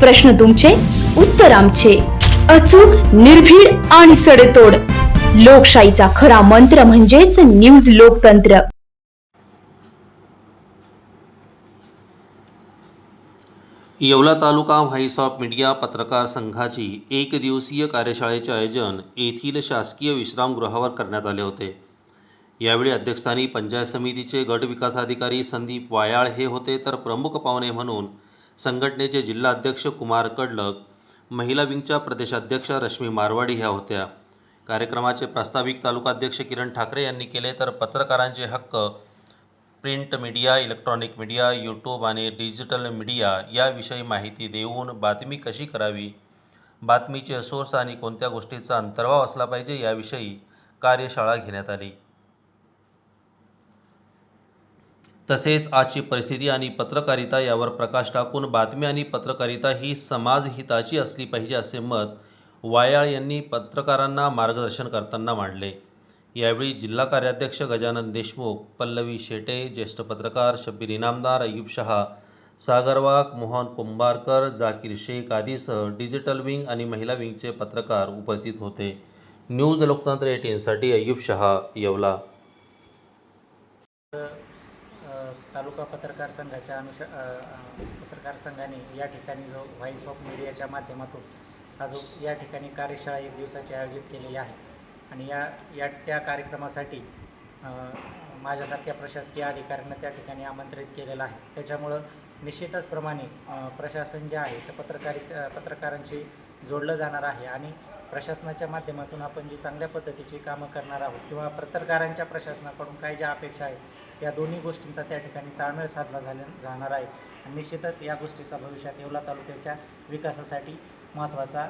प्रश्न तुमचे उत्तर आमचे. अचूक निर्भीड आणि सडेतोड. लोकशाहीचा खरा मंत्र म्हणजेच न्यूज लोकतंत्र. Yeola taluka voice of media पत्रकार संघाची एक दिवसीय कार्यशाळेचे आयोजन येथील शासकीय विश्रामगृहावर करण्यात आले होते. यावेळी अध्यक्षस्थानी पंचायत समितीचे गट विकास अधिकारी संदीप वायाळ हे होते तर प्रमुख पाहुणे म्हणून संघटनेचे जिल्हा अध्यक्ष कुमार कडलक महिला विंगच्या प्रदेशाध्यक्ष रश्मी मारवाडी ह्या होत्या. कार्यक्रमाचे प्रास्ताविक तालुकाध्यक्ष किरण ठाकरे यांनी केले तर पत्रकारांचे हक्क print media electronic media YouTube आणि डिजिटल मीडिया याविषयी माहिती देऊन बातमी कशी करावी बातमीचे सोर्स आणि कोणत्या गोष्टीचा अंतर्भाव असला पाहिजे याविषयी कार्यशाळा घेण्यात आली. तसेच आजची परिस्थिती आणि पत्रकारिता यावर प्रकाश टाकून बातमी आणि पत्रकारिता ही समाजहिताची असली पाहिजे असे मत वायाळ यांनी पत्रकारांना मार्गदर्शन करताना मांडले. यावेळी जिल्हा कार्याध्यक्ष गजानन देशमुख पल्लवी शेटे ज्येष्ठ पत्रकार शब्बीर इनामदार अय्यूब शहा सागर वाघ मोहन कुंभारकर जाकीर शेख आदीसह डिजिटल विंग आणि महिला विंगचे पत्रकार उपस्थित होते. न्यूज लोकतंत्र एटीनसाठी अय्यूब शहा येवला. तालुका पत्रकार संघाच्या अनुष पत्रकार संघाने या ठिकाणी जो व्हॉइस ऑफ मीडियाच्या माध्यमातून हा जो या ठिकाणी कार्यशाळा एक दिवसाची आयोजित केलेली आहे. आणि या या त्या कार्यक्रमासाठी माझ्यासारख्या प्रशासकीय अधिकाऱ्यांना त्या ठिकाणी आमंत्रित केलेलं आहे. त्याच्यामुळं निश्चितच प्रमाणे प्रशासन जे आहे ते पत्रकारित पत्रकारांशी जोडलं जाणार आहे. आणि प्रशासनाच्या माध्यमातून आपण जी चांगल्या पद्धतीची कामं करणार आहोत किंवा पत्रकारांच्या प्रशासनाकडून काय ज्या अपेक्षा आहेत या दोन्ही गोष्टींचा त्या ठिकाणी ताळमेळ साधला झाल्या जाणार आहे. आणि निश्चितच या गोष्टीचा भविष्यात येवला तालुक्याच्या विकासासाठी महत्त्वाचा